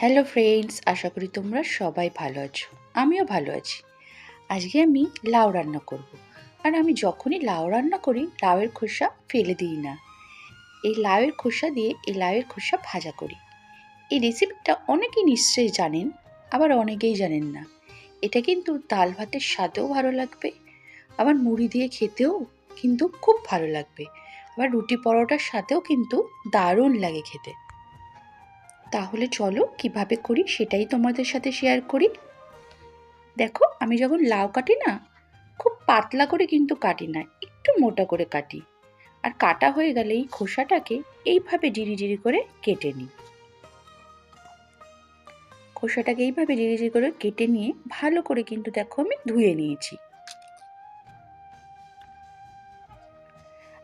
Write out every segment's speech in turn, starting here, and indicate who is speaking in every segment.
Speaker 1: Hello friends আশা করি তোমরা সবাই ভালো আছো। আমিও ভালো আছি। আজকে আমি লাউ রান্না করব। আর আমি যখনই লাউ রান্না করি, লাউয়ের খোসা ফেলে দিই না। এই লাউয়ের খোসা দিয়ে এই লাউয়ের খোসা ভাজা করি। এই রেসিপিটা অনেকেই নিশ্চয়ই জানেন, আবার অনেকেই জানেন না। এটা কিন্তু ডাল ভাতের স্বাদেও ভালো লাগবে, আবার মুড়ি দিয়ে খেতেও কিন্তু খুব ভালো লাগবে। আবার রুটি পরোটার সাথেও কিন্তু দারুণ লাগে খেতে। তাহলে চলো কীভাবে করি সেটাই তোমাদের সাথে শেয়ার করি। দেখো, আমি যখন লাউ কাটি না, খুব পাতলা করে কিন্তু কাটি না, একটু মোটা করে কাটি। আর কাটা হয়ে গেলে এই খোসাটাকে এইভাবে জিরি জিরি করে কেটে নিই। খোসাটাকে এইভাবে জিরি জিরি করে কেটে নিয়ে ভালো করে কিন্তু দেখো আমি ধুয়ে নিয়েছি।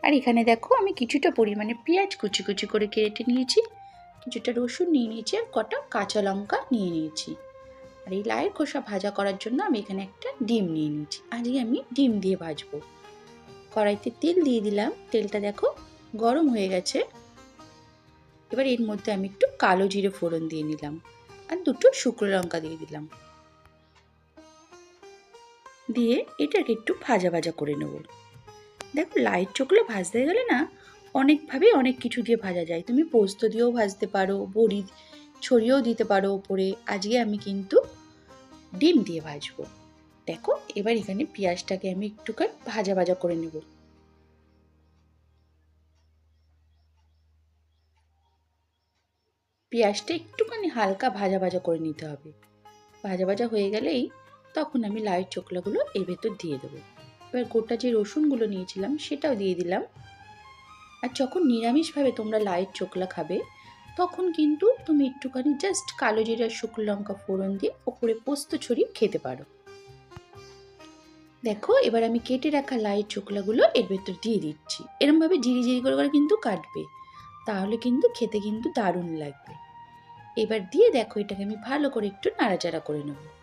Speaker 1: আর এখানে দেখো আমি কিছুটা পরিমাণে পেঁয়াজ কুচি কুচি করে কেটে নিয়েছি। কিছুটা রসুন নিয়ে নিয়েছি আর কটা কাঁচা লঙ্কা নিয়ে নিয়েছি। আর এই লায়ের খোসা ভাজা করার জন্য আমি এখানে একটা ডিম নিয়ে নিয়েছি। আজকে আমি ডিম দিয়ে ভাজবো। কড়াইতে তেল দিয়ে দিলাম। তেলটা দেখো গরম হয়ে গেছে। এবার এর মধ্যে আমি একটু কালো জিরে ফোড়ন দিয়ে নিলাম আর দুটো শুকনো লঙ্কা দিয়ে দিলাম। দিয়ে এটাকে একটু ভাজা ভাজা করে নেব। দেখো লাইট চোখলে ভাজতে গেলে না অনেকভাবে অনেক কিছু দিয়ে ভাজা যায়। তুমি পোস্ত দিয়েও ভাজতে পারো, বড়ি ছড়িয়েও দিতে পারো ওপরে। আজকে আমি কিন্তু ডিম দিয়ে ভাজবো। দেখো, এবার এখানে পেঁয়াজটাকে আমি একটুখানি ভাজা ভাজা করে নেব। পেঁয়াজটা একটুখানি হালকা ভাজা ভাজা করে নিতে হবে। ভাজা ভাজা হয়ে গেলেই তখন আমি লাইট চোকলাগুলো এর ভেতর দিয়ে দেবো। এবার গোটা যে রসুনগুলো নিয়েছিলাম, সেটাও দিয়ে দিলাম। আর যখন নিরামিষভাবে তোমরা লাইট চোকলা খাবে, তখন কিন্তু তুমি একটুখানি জাস্ট কালো জিরা, শুকনো লঙ্কা ফোড়ন দিয়ে ওপরে পোস্ত ছড়িয়ে খেতে পারো। দেখো, এবার আমি কেটে রাখা লাইট চোকলাগুলো এর ভেতর দিয়ে দিচ্ছি। এরমভাবে জিরি জিরি করে করে কিন্তু কাটবে। তাহলে কিন্তু খেতে কিন্তু দারুণ লাগবে। এবার দিয়ে দেখো এটাকে আমি ভালো করে একটু নাড়াচাড়া করে নেব।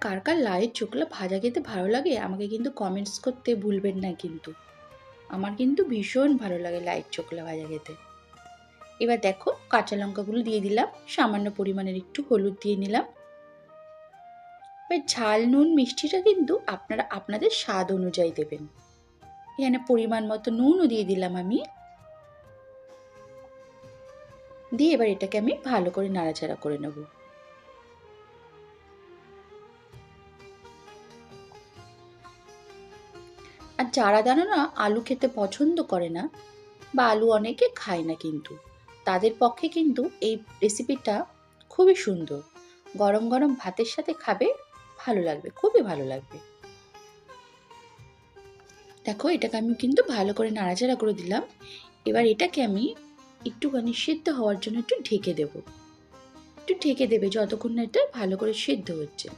Speaker 1: কার কার লাইট চোখলা ভাজা খেতে ভালো লাগে, আমাকে কিন্তু কমেন্টস করতে ভুলবেন না কিন্তু। আমার কিন্তু ভীষণ ভালো লাগে লাইট চোকলা ভাজা খেতে। এবার দেখো, কাঁচা লঙ্কাগুলো দিয়ে দিলাম, সামান্য পরিমাণের একটু হলুদ দিয়ে নিলাম। এবার ঝাল, নুন, মিষ্টিটা কিন্তু আপনারা আপনাদের স্বাদ অনুযায়ী দেবেন। এখানে পরিমাণ মতো নুনও দিয়ে দিলাম আমি। দিয়ে এবার এটাকে আমি ভালো করে নাড়াচাড়া করে নেব। আর যারা জানো না আলু খেতে পছন্দ করে না, বা আলু অনেকে খায় না কিন্তু, তাদের পক্ষে কিন্তু এই রেসিপিটা খুবই সুন্দর। গরম গরম ভাতের সাথে খাবে, ভালো লাগবে, খুবই ভালো লাগবে। দেখো, এটাকে আমি কিন্তু ভালো করে নাড়াচাড়া করে দিলাম। এবার এটাকে আমি একটুখানি সিদ্ধ হওয়ার জন্য একটু ঢেকে দেব। একটু ঢেকে দেবে, যতক্ষণ না এটা ভালো করে সিদ্ধ হচ্ছে।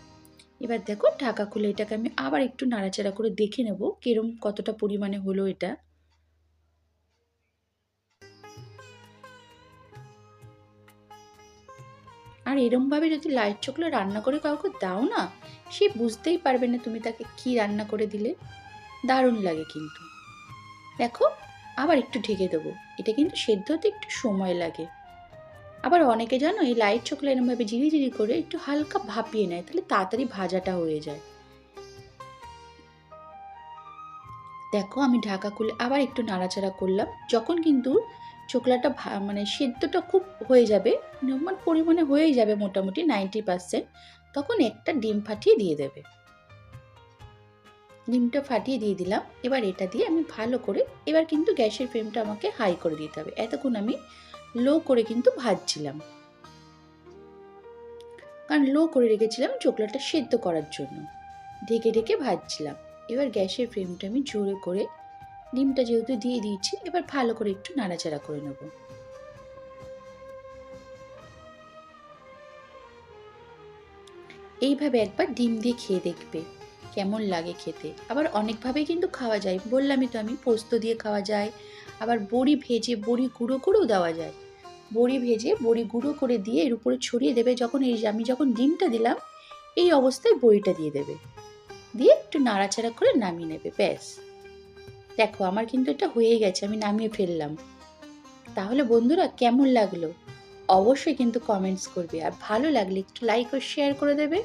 Speaker 1: এবার দেখো ঢাকা খুলে এটাকে আমি আবার একটু নাড়াচাড়া করে দেখে নেব কিরম কতটা পরিমাণে হলো এটা। আর এরমভাবে যদি লাইট চকলে রান্না করে কাউকে দাও না, সে বুঝতেই পারবে না তুমি তাকে কি রান্না করে দিলে। দারুণ লাগে কিন্তু। দেখো, আবার একটু ঢেকে দেবো। এটা কিন্তু সেদ্ধ হতে একটু সময় লাগে। আবার অনেকে জানো, এই লাইট চকলে এরমভাবে জিরি জিরি করে একটু হালকা ভাপিয়ে নেয়, তাহলে তাড়াতাড়ি ভাজাটা হয়ে যায়। দেখো, আমি ঢাকা খুলে আবার একটু নাড়াচাড়া করলাম। যখন কিন্তু চোকলাটা মানে সেদ্ধটা খুব হয়ে যাবে মানে পরিমাণে হয়েই যাবে মোটামুটি নাইনটি পার্সেন্ট তখন একটা ডিম ফাটিয়ে দিয়ে দেবে। ডিমটা ফাটিয়ে দিয়ে দিলাম। এবার এটা দিয়ে আমি ভালো করে, এবার কিন্তু গ্যাসের ফ্লেমটা আমাকে হাই করে দিতে হবে। এতক্ষণ আমি লো করে কিন্তু ভাজছিলাম। কারণ লো করে রেখেছিলাম চোকলাটা সেদ্ধ করার জন্য। ঢেকে ঢেকে ভাজছিলাম। এবার গ্যাসের ফ্লেমটা আমি জোরে করে ডিমটা যেহেতু দিয়ে দিয়েছি, এবার ভালো করে একটু নাড়াচাড়া করে নেব। এইভাবে একবার ডিম দিয়ে খেয়ে দেখবে। কেমন লাগে খেতে। আবার অনেকভাবেই কিন্তু খাওয়া যায়। বললামই তো আমি, পোস্ত দিয়ে খাওয়া যায়। আবার বড়ি ভেজে বড়ি গুঁড়ো করেও দেওয়া যায়। বড়ি ভেজে বড়ি গুঁড়ো করে দিয়ে এর উপরে ছড়িয়ে দেবে। যখন এই আমি যখন ডিমটা দিলাম, এই অবস্থায় বড়িটা দিয়ে দেবে। দিয়ে একটু নাড়াচাড়া করে নামিয়ে নেবে, ব্যাস। দেখো, আমার কিন্তু এটা হয়ে গেছে, আমি নামিয়ে ফেললাম। তাহলে বন্ধুরা, কেমন লাগল? অবশ্যই কিন্তু কমেন্টস করবে। আর ভালো লাগলে একটু লাইক ও শেয়ার করে দেবে।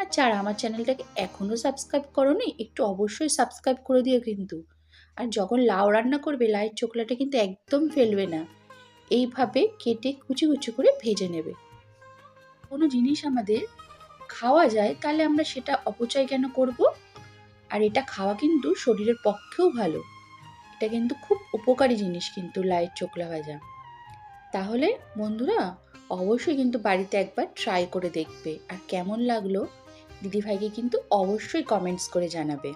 Speaker 1: আর যারা আমার চ্যানেলটাকে এখনও সাবস্ক্রাইব করোনি, একটু অবশ্যই সাবস্ক্রাইব করে দিও কিন্তু। আর যখন লাউ রান্না করবে লাউয়ের চোখলাটা কিন্তু একদম ফেলবে না। এইভাবে কেটে কুচি কুচি করে ভেজে নেবে। কোনো জিনিস আমাদের খাওয়া যায়, তাহলে আমরা সেটা অপচয় কেন করব? আর এটা খাওয়া কিন্তু শরীরের পক্ষেও ভালো। এটা কিন্তু খুব উপকারী জিনিস কিন্তু লাইয়ের চোখলা ভাজা। তাহলে বন্ধুরা, অবশ্যই কিন্তু বাড়িতে একবার ট্রাই করে দেখবে। আর কেমন লাগল? দিদিভাইকে কিন্তু অবশ্যই কমেন্টস করে জানাবে।